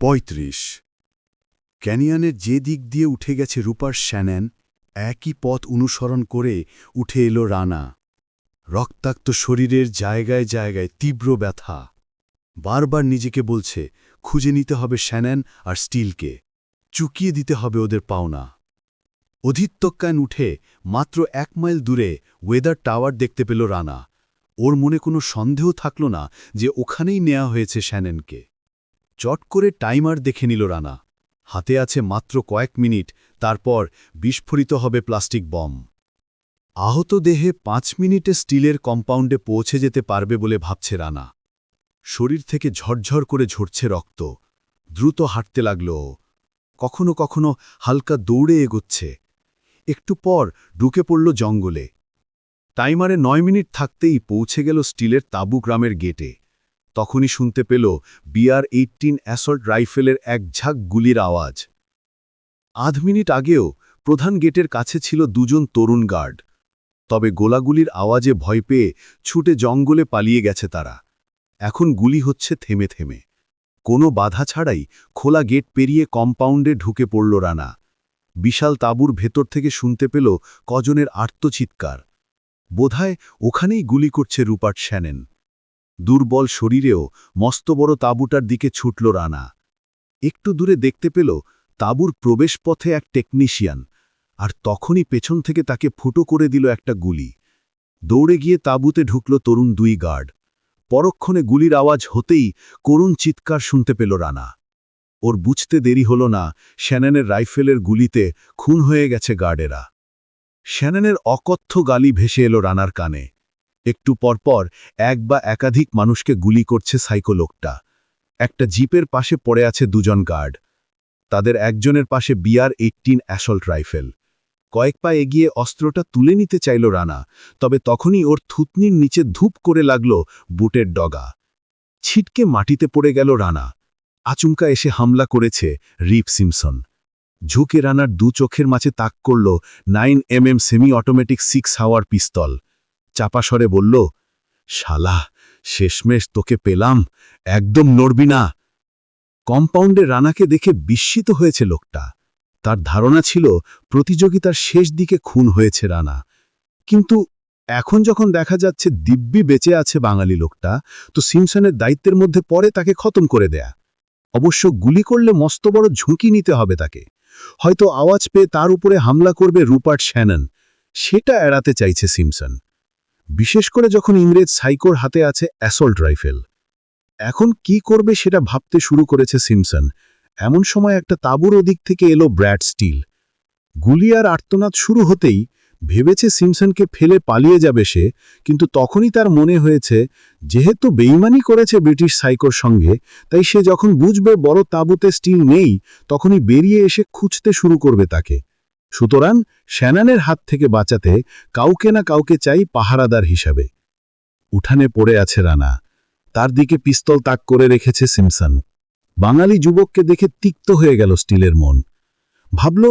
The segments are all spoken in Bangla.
পঁয়ত্রিশ। ক্যানিয়নের যে দিক দিয়ে উঠে গেছে রূপার শ্যানেন, একই পথ অনুসরণ করে উঠে এলো রানা। রক্তাক্ত শরীরের জায়গায় জায়গায় তীব্র ব্যথা। বারবার নিজেকে বলছে, খুঁজে নিতে হবে শ্যানেন আর স্টিলকে। চুকিয়ে দিতে হবে ওদের পাওনা। অধিত্যক্যান উঠে মাত্র এক মাইল দূরে ওয়েদার টাওয়ার দেখতে পেল রানা। ওর মনে কোনো সন্দেহ থাকল না যে ওখানেই নেওয়া হয়েছে শ্যানেনকে। চট করে টাইমার দেখে নিল রানা। হাতে আছে মাত্র কয়েক মিনিট, তারপর বিস্ফোরিত হবে প্লাস্টিক বম। আহত দেহে পাঁচ মিনিটে স্টিলের কম্পাউন্ডে পৌঁছে যেতে পারবে বলে ভাবছে রানা। শরীর থেকে ঝরঝর করে ঝরছে রক্ত। দ্রুত হাঁটতে লাগল। কখনো কখনো হালকা দৌড়ে এগোচ্ছে। একটু পর ঢুকে পড়ল জঙ্গলে। টাইমারে নয় মিনিট থাকতেই পৌঁছে গেল স্টিলের তাবু গ্রামের গেটে। তখনই শুনতে পেল বিআর এইটিন অ্যাসল্ট রাইফেলের এক ঝাঁক গুলির আওয়াজ। আধ মিনিট আগেও প্রধান গেটের কাছে ছিল দুজন তরুণ গার্ড। তবে গোলাগুলির আওয়াজে ভয় পেয়ে ছুটে জঙ্গলে পালিয়ে গেছে তারা। এখন গুলি হচ্ছে থেমে থেমে। কোনো বাধা ছাড়াই খোলা গেট পেরিয়ে কম্পাউন্ডে ঢুকে পড়ল রানা। বিশাল তাঁবুর ভেতর থেকে শুনতে পেল কজনের আর্তচিৎকার। বোধহয় ওখানেই গুলি করছে রুপার্ট শ্যানেন। দুর্বল শরীরেও মস্ত বড় তাঁবুটার দিকে ছুটল রানা। একটু দূরে দেখতে পেল তাঁবুর প্রবেশপথে এক টেকনিশিয়ান আর তখনই পেছন থেকে তাকে ফুটো করে দিল একটা গুলি। দৌড়ে গিয়ে তাঁবুতে ঢুকল তরুণ দুই গার্ড। পরক্ষণে গুলির আওয়াজ হতেই করুণ চিৎকার শুনতে পেল রানা। ওর বুঝতে দেরি হল না, শ্যানেনের রাইফেলের গুলিতে খুন হয়ে গেছে গার্ডেরা। শ্যানেনের অকথ্য গালি ভেসে এলো রানার কানে। একটু পরপর এক বা একাধিক মানুষকে গুলি করছে সাইকো লোকটা। একটা জিপের পাশে পড়ে আছে দুজন গার্ড। তাদের একজনের পাশে বিআর এইটিন অ্যাসল্ট রাইফেল। কয়েক পা এগিয়ে অস্ত্রটা তুলে নিতে চাইল রানা, তবে তখনই ওর থুতনির নিচে ধূপ করে লাগল বুটের ডগা। ছিটকে মাটিতে পড়ে গেল রানা। আচমকা এসে হামলা করেছে রিপ সিমসন। ঝুঁকে রানার দু চোখের মাঝে তাক করল nine M M semi automatic six হাওয়ার পিস্তল। চাপাসরে বলল, শালা, শেষমেশ তোকে পেলাম, একদম নড়বি না। কম্পাউন্ডে রানাকে দেখে বিস্মিত হয়েছে লোকটা। তার ধারণা ছিল, প্রতিযোগিতার শেষ দিকে খুন হয়েছে রানা। কিন্তু এখন যখন দেখা যাচ্ছে দিব্যি বেঁচে আছে বাঙালি লোকটা, তো সিমসনের দায়িত্বের মধ্যে পরে তাকে খতম করে দেয়া। অবশ্য গুলি করলে মস্ত বড় ঝুঁকি নিতে হবে তাকে। হয়তো আওয়াজ পেয়ে তার উপরে হামলা করবে রুপার্ট শ্যানন। সেটা এড়াতে চাইছে সিমসন। বিশেষ করে যখন ইংরেজ সাইকোর হাতে আছে অ্যাসল্ট রাইফেল। এখন কি করবে সেটা ভাবতে শুরু করেছে সিমসন। এমন সময় একটা তাঁবুর ওদিক থেকে এলো ব্র্যাড স্টিল। গুলি আর আর্তনাদ শুরু হতেই ভেবেছে সিমসনকে ফেলে পালিয়ে যাবে সে, কিন্তু তখনই তার মনে হয়েছে, যেহেতু বেইমানি করেছে ব্রিটিশ সাইকোর সঙ্গে, তাই সে যখন বুঝবে বড় তাঁবুতে স্টিল নেই, তখনই বেরিয়ে এসে খুঁজতে শুরু করবে তাকে। সুতরাং শ্যানানের হাত থেকে বাঁচাতে কাউকে না কাউকে চাই পাহারাদার হিসাবে। উঠানে পড়ে আছে রানা। তার দিকে পিস্তল তাক করে রেখেছে সিমসন। বাঙালি যুবককে দেখে তিক্ত হয়ে গেল স্টিলের মন। ভাবল,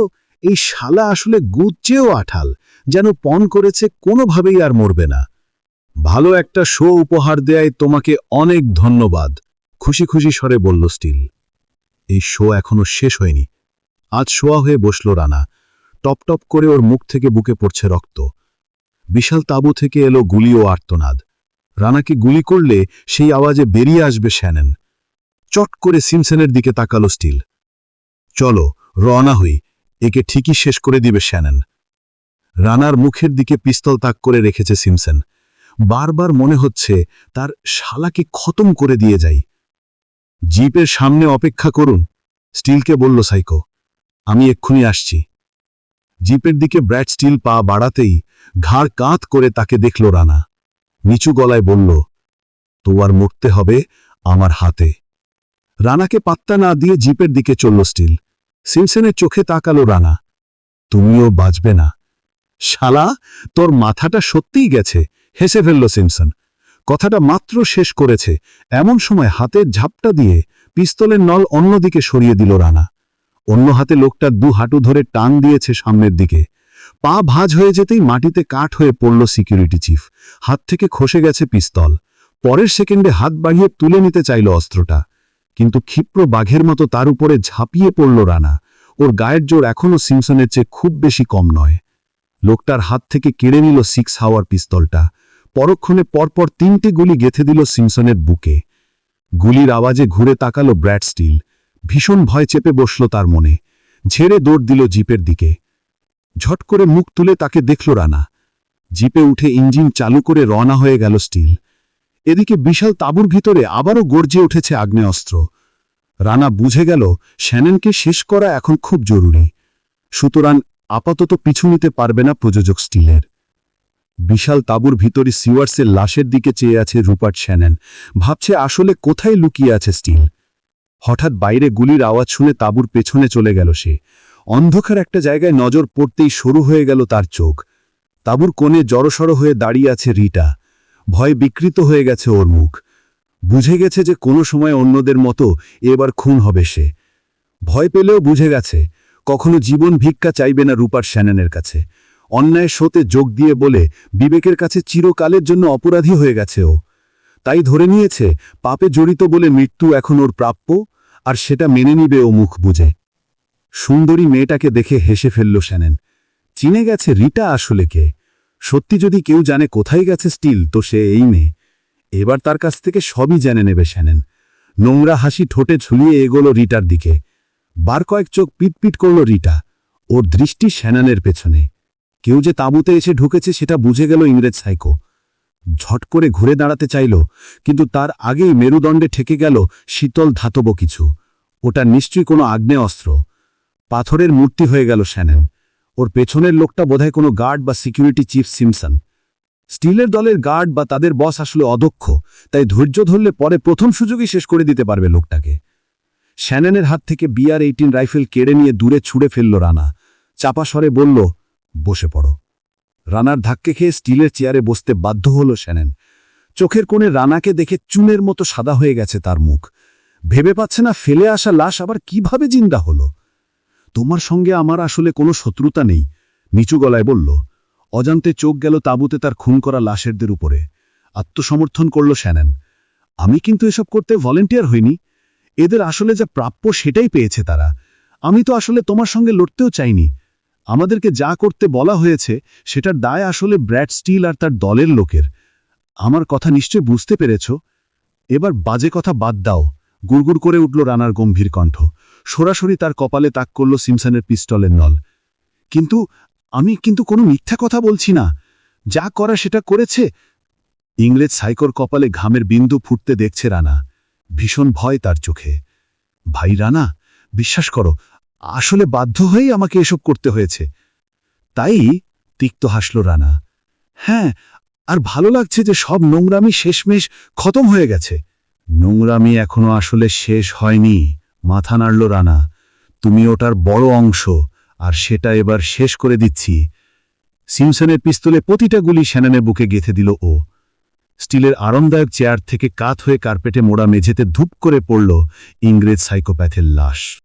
এই শালা আসলে গুচ্ছেও আঠাল, যেন পণ করেছে কোনোভাবেই আর মরবে না। ভালো একটা শো উপহার দেয় তোমাকে অনেক ধন্যবাদ, খুশি খুশি স্বরে বলল স্টিল। এই শো এখনও শেষ হয়নি। আজ শোয়া হয়ে বসল রানা। টপ টপ করে ওর মুখ থেকে বুকে পড়ছে রক্ত। বিশাল তাঁবু থেকে এলো গুলি ও আর্তনাদ। রানাকে গুলি করলে সেই আওয়াজে বেরিয়ে আসবে শ্যানেন। চট করে সিমসেনের দিকে তাকালো স্টিল। চলো, রওনা হই। একে ঠিকই শেষ করে দিবে শ্যানেন। রানার মুখের দিকে পিস্তল তাক করে রেখেছে সিমসেন। বারবার মনে হচ্ছে তার শালাকে খতম করে দিয়ে যাই। জিপের সামনে অপেক্ষা করুন, স্টিলকে বলল সাইকো। আমি এক্ষুনি আসছি। জিপের দিকে ব্র্যাড স্টিল পা বাড়াতেই ঘাড় কাঁত করে তাকে দেখল রানা। নিচু গলায় বলল তোয়ার মরতে হবে আমার হাতে। রানাকে পাত্তা না দিয়ে জিপের দিকে চলল স্টিল। সিমসনের চোখে তাকালো রানা। তুমিও বাঁচবে না। শালা, তোর মাথাটা সত্যিই গেছে, হেসে ফেলল সিমসন। কথাটা মাত্র শেষ করেছে, এমন সময় হাতের ঝাপটা দিয়ে পিস্তলের নল অন্যদিকে সরিয়ে দিল রানা। অন্য হাতে লোকটা দু হাঁটু ধরে টান দিয়েছে সামনের দিকে। পা ভাঁজ হয়ে যেতেই মাটিতে কাঠ হয়ে পড়ল সিকিউরিটি চিফ। হাত থেকে খসে গেছে পিস্তল। পরের সেকেন্ডে হাত বাড়িয়ে তুলে নিতে চাইল অস্ত্রটা। কিন্তু ক্ষিপ্র বাঘের মতো তার উপরে ঝাঁপিয়ে পড়ল রানা। ওর গায়ের জোর এখনও সিমসনের চেয়ে খুব বেশি কম নয়। লোকটার হাত থেকে কেড়ে নিল সিক্স হাওয়ার পিস্তলটা। পরক্ষণে পরপর তিনটে গুলি গেথে দিল সিমসনের বুকে। গুলির আওয়াজে ঘুরে তাকালো ব্র্যাড স্টিল। ভীষণ ভয় চেপে বসল তার মনে। ঝেড়ে দৌড় দিল জিপের দিকে। ঝট করে মুখ তুলে তাকে দেখল রানা। জিপে উঠে ইঞ্জিন চালু করে রওনা হয়ে গেল স্টিল। এদিকে বিশাল তাঁবুর ভিতরে আবারও গর্জে উঠেছে আগ্নেয়াস্ত্র। রানা বুঝে গেল, শ্যানেনকে শেষ করা এখন খুব জরুরি। সুতরাং আপাতত পিছু নিতে পারবে না প্রযোজক স্টিলের। বিশাল তাঁবুর ভিতরে সিওয়ার্সের লাশের দিকে চেয়ে আছে রুপার্ট শ্যানেন। ভাবছে আসলে কোথায় লুকিয়ে আছে স্টিল। হঠাৎ বাইরে গুলির আওয়াজ শুনে তাঁবুর পেছনে চলে গেল সে। অন্ধকার একটা জায়গায় নজর পড়তেই শুরু হয়ে গেল তার চোখ। তাঁবুর কোণে জড়সড় হয়ে দাঁড়িয়ে আছে রিটা। ভয় বিকৃত হয়ে গেছে ওর মুখ। বুঝে গেছে যে কোনো সময় অন্যদের মতো এবার খুন হবে সে। ভয় পেলেও বুঝে গেছে, কখনো জীবন ভিক্ষা চাইবে না রূপার শ্যাননের কাছে। অন্যায় শোতে যোগ দিয়ে বলে, বিবেকের কাছে চিরকালের জন্য অপরাধী হয়ে গেছে ও। তাই ধরে নিয়েছে, পাপে জড়িত বলে মৃত্যু এখন ওর প্রাপ্য, আর সেটা মেনে নিবে ও মুখ বুঝে। সুন্দরী মেয়েটাকে দেখে হেসে ফেলল শ্যানেন। চিনে গেছে রিটা আসলে কে? সত্যি যদি কেউ জানে কোথায় গেছে স্টিল, তো সে এই মেয়ে। এবার তার কাছ থেকে সবই জেনে নেবে শ্যানেন। নোংরা হাসি ঠোঁটে ঝুলিয়ে এগোলো রিটার দিকে। বার কয়েক চোখ পিটপিট করল রিটা ওর দৃষ্টি শ্যানানের পেছনে। কেউ যে তাঁবুতে এসে ঢুকেছে সেটা বুঝে গেল ইংরেজ সাইকো। ঝট করে ঘুরে দাঁড়াতে চাইল, কিন্তু তার আগেই মেরুদণ্ডে ঠেকে গেল শীতল ধাতব কিছু। ওটা নিশ্চয়ই কোনো আগ্নেয় অস্ত্র পাথরের মূর্তি হয়ে গেল শ্যানেন। ওর পেছনের লোকটা বোধহয় কোনো গার্ড বা সিকিউরিটি চিফ সিমসন। স্টিলের দলের গার্ড বা তাদের বস আসলে অদক্ষ, তাই ধৈর্য ধরলে পরে প্রথম সুযোগই শেষ করে দিতে পারবে লোকটাকে। শ্যানেনের হাত থেকে বিআর এইটিন রাইফেল কেড়ে নিয়ে দূরে ছুঁড়ে ফেলল রানা। চাপা বলল, বসে পড়ো। রানার ধাক্কে খেয়ে স্টিলের চেয়ারে বসতে বাধ্য হল শ্যানেন। চোখের কোণে রানাকে দেখে চুনের মতো সাদা হয়ে গেছে তার মুখ। ভেবে পাচ্ছে না ফেলে আসা লাশ আবার কীভাবে জিন্দা হলো। তোমার সঙ্গে আমার আসলে কোনো শত্রুতা নেই, নিচু গলায় বলল। অজান্তে চোখ গেল তাঁবুতে তার খুন করা লাশেরদের উপরে। আত্মসমর্থন করল শ্যানেন। আমি কিন্তু এসব করতে ভলেন্টিয়ার হইনি। এদের আসলে যা প্রাপ্য সেটাই পেয়েছে তারা। আমি তো আসলে তোমার সঙ্গে লড়তেও চাইনি। আমাদেরকে যা করতে বলা হয়েছে, সেটার দায় আসলে ব্র্যাড স্টিল আর তার দলের লোকের। আমার কথা নিশ্চয় বুঝতে পেরেছ? এবার বাজে কথা বাদ দাও। গুড়গুড় করে উঠল রানার গম্ভীর কণ্ঠ। সরাসরি তার কপালে তাক করল সিমসনের পিস্টলের নল। কিন্তু আমি কিন্তু কোনো মিথ্যা কথা বলছি না। যা করা সেটা করেছে। ইংরেজ সাইকোর কপালে ঘামের বিন্দু ফুটতে দেখছে রানা। ভীষণ ভয় তার চোখে। ভাই রানা, বিশ্বাস করো আসলে বাধ্য হয়েই আমাকে এসব করতে হয়েছে। তাই তিক্ত হাসল রানা। হ্যাঁ আর ভালো লাগছে যে সব নোংরামি শেষমেশ খতম হয়ে গেছে। নোংরামি এখনও আসলে শেষ হয়নি, মাথা নাড়ল রানা। তুমি ওটার বড় অংশ, আর সেটা এবার শেষ করে দিচ্ছি। সিমসনের পিস্তলে প্রতিটা গুলি শ্যাননের বুকে গেঁথে দিল ও। স্টিলের আরামদায়ক চেয়ার থেকে কাত হয়ে কার্পেটে মোড়া মেঝেতে ধূপ করে পড়ল ইংরেজ সাইকোপ্যাথের লাশ।